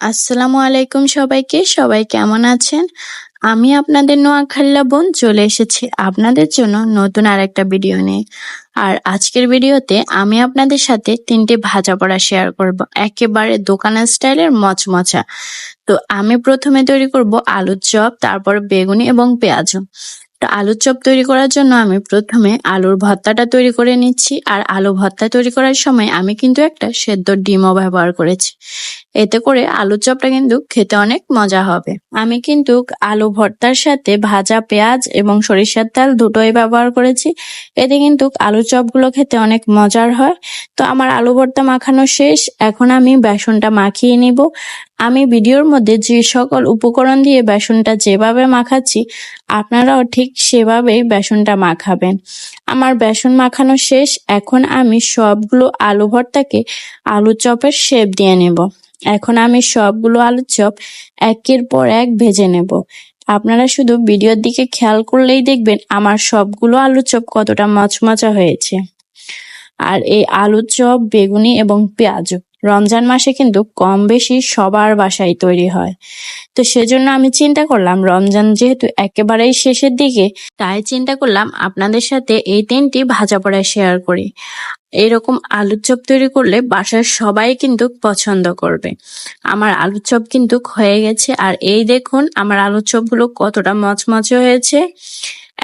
আসসালামু আলাইকুম সবাইকে। সবাই কেমন আছেন? আমি আপনাদের নোয়াখাল্লা বোন চলে এসেছি আপনাদের জন্য নতুন আর একটা ভিডিও নিয়ে। আর আজকের ভিডিওতে আমি আপনাদের সাথে তিনটে ভাজা পড়া শেয়ার করব। একেবারে দোকানের স্টাইলের মচমচা। তো আমি প্রথমে তৈরি করব আলুর চপ, তারপর বেগুনি এবং পেঁয়াজ। তো আলুর চপ তৈরি করার জন্য আমি প্রথমে আলুর ভর্তাটা তৈরি করে নিচ্ছি। আর আলু ভর্তা তৈরি করার সময় আমি কিন্তু একটা সেদ্ধ ডিমও ব্যবহার করেছি। এতে করে আলুর চপটা কিন্তু খেতে অনেক মজা হবে। আমি কিন্তু আলু ভর্তার সাথে ভাজা পেঁয়াজ এবং সরিষার তেল দুটোই ব্যবহার করেছি। এতে কিন্তু আলুর চপগুলো খেতে অনেক মজার হয়। তো আমার আলু ভর্তা মাখানো শেষ। এখন আমি বেসনটা মাখিয়ে নিব। আমি ভিডিওর মধ্যে যে সকল উপকরণ দিয়ে বেসনটা যেভাবে মাখাচ্ছি, আপনারাও ঠিক সেভাবেই বেসনটা মাখাবেন। আমার বেসন মাখানো শেষ। এখন আমি সবগুলো আলু ভর্তাকে আলু চপের শেপ দিয়ে নেব। এখন আমি সবগুলো আলুর চপ একের পর এক ভেজে নেব। আপনারা শুধু ভিডিওর দিকে খেয়াল করলেই দেখবেন আমার সবগুলো আলুর চপ কতটা মচমচা হয়েছে। আর এই আলুর চপ, বেগুনি এবং পেঁয়াজও। রমজান মাসে কিন্তু কম বেশি সবার বাসায় তৈরি হয়। তো সেজন্য আমি চিন্তা করলাম, রমজান যেহেতু একেবারেই শেষের দিকে, তাই চিন্তা করলাম আপনাদের সাথে এই তিনটি ভাজা পড়া শেয়ার করি। এরকম আলুর চপ তৈরি করলে বাসার সবাই কিন্তু পছন্দ করবে। আমার আলুর চপ কিন্তু হয়ে গেছে, আর এই দেখুন আমার আলুর চপগুলো কতটা মচমচে হয়েছে।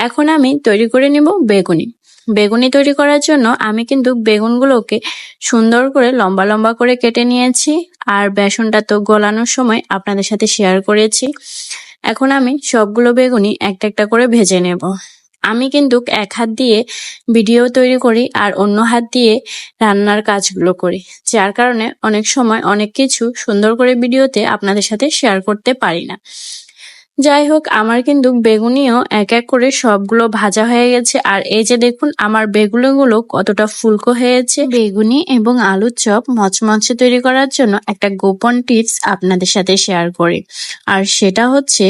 এখন আমি তৈরি করে নিব বেগুনি। বেগুনি তৈরি করার জন্য আমি কিন্তু বেগুনগুলোকে সুন্দর করে লম্বা লম্বা করে কেটে নিয়েছি। আর বেসনটা তো গলানোর সময় আপনাদের সাথে শেয়ার করেছি। এখন আমি সবগুলো বেগুনি একটা একটা করে ভেজে নেব। আমি কিন্তু এক হাত দিয়ে ভিডিও তৈরি করি আর অন্য হাত দিয়ে রান্নার কাজগুলো করি। যার কারণে অনেক সময় অনেক কিছু সুন্দর করে ভিডিওতে আপনাদের সাথে শেয়ার করতে পারি না। যাই হোক, আমার কিন্তু বেগুনিও এক এক করে সবগুলো ভাজা হয়ে গেছে। আর এই যে দেখুন, আমার বেগুনিগুলো কতটা ফুলকো হয়েছে। বেগুনি এবং আলুর চপ মচমচে তৈরি করার জন্য একটা গোপন টিপস আপনাদের সাথে শেয়ার করি। আর সেটা হচ্ছে,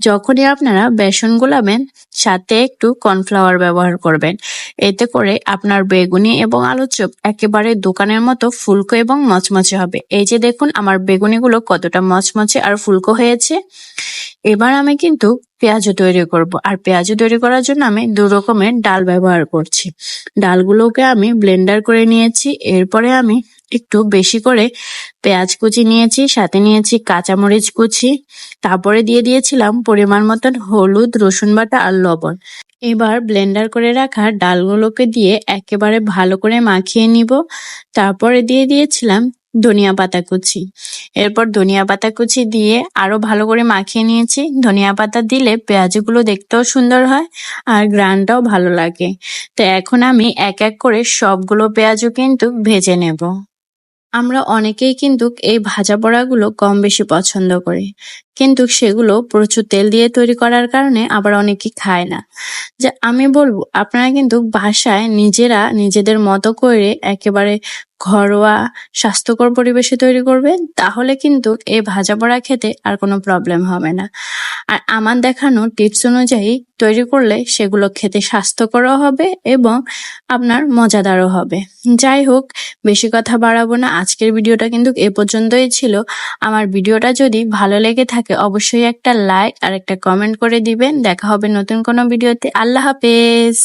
যখনই আপনারা বেসন গোলাবেন, সাথে একটু কর্নফ্লাওয়ার ব্যবহার করবেন। এতে করে আপনার বেগুনি এবং আলুর চপ একেবারে দোকানের মতো ফুলকো এবং মচমচে হবে। এই যে দেখুন, আমার বেগুনিগুলো কতটা মচমচে আর ফুলকো হয়েছে। এবার আমি কিন্তু পেঁয়াজও তৈরি করব। আর পেঁয়াজও তৈরি করার জন্য আমি দু রকমের ডাল ব্যবহার করছি। ডালগুলোকে আমি ব্লেন্ডার করে নিয়েছি। এরপরে আমি একটু বেশি করে পেঁয়াজ কুচি নিয়েছি, সাথে নিয়েছি কাঁচামরিচ কুচি। তারপরে দিয়ে দিয়েছিলাম পরিমাণ মতন হলুদ, রসুন বাটা আর লবণ। এবার ব্লেন্ডার করে রাখা ডালগুলোকে দিয়ে একেবারে ভালো করে মাখিয়ে নিব। তারপরে দিয়ে দিয়েছিলাম ধনিয়া পাতা কুচি। এরপর ধনিয়া পাতা কুচি দিয়ে আরও ভালো করে মাখিয়ে নিয়েছি। ধনিয়া পাতা দিলে পেঁয়াজগুলো দেখতেও সুন্দর হয় আর গ্রানটাও ভালো লাগে। তো এখন আমি এক এক করে সবগুলো পেঁয়াজও কিন্তু ভেজে নেব। আমরা অনেকেই কিন্তু এই ভাজা পোড়াগুলো কম বেশি পছন্দ করি। কিন্তু সেগুলো প্রচুর তেল দিয়ে তৈরি করার কারণে আবার অনেকেই খায় না। যে আমি বলব, আপনারা কিন্তু বাসায় নিজেরা নিজেদের মতো করে একেবারে ঘরোয়া স্বাস্থ্যকর পরিবেশে তৈরি করবেন তাহলে কিন্তু এই ভাজা পোড়া খেতে আর কোনো প্রবলেম হবে না। আর আমার দেখানো টিপস অনুযায়ী তৈরি করলে সেগুলো খেতে স্বাস্থ্যকরও হবে এবং আপনার মজাদারও হবে। যাই হোক, বেশি কথা বাড়াবো না। আজকের ভিডিওটা কিন্তু এ পর্যন্তই ছিল। আমার ভিডিওটা যদি ভালো লেগে থাকে, অবশ্যই একটা লাইক আর একটা কমেন্ট করে দিবেন। দেখা হবে নতুন কোনো ভিডিওতে। আল্লাহ হাফেজ!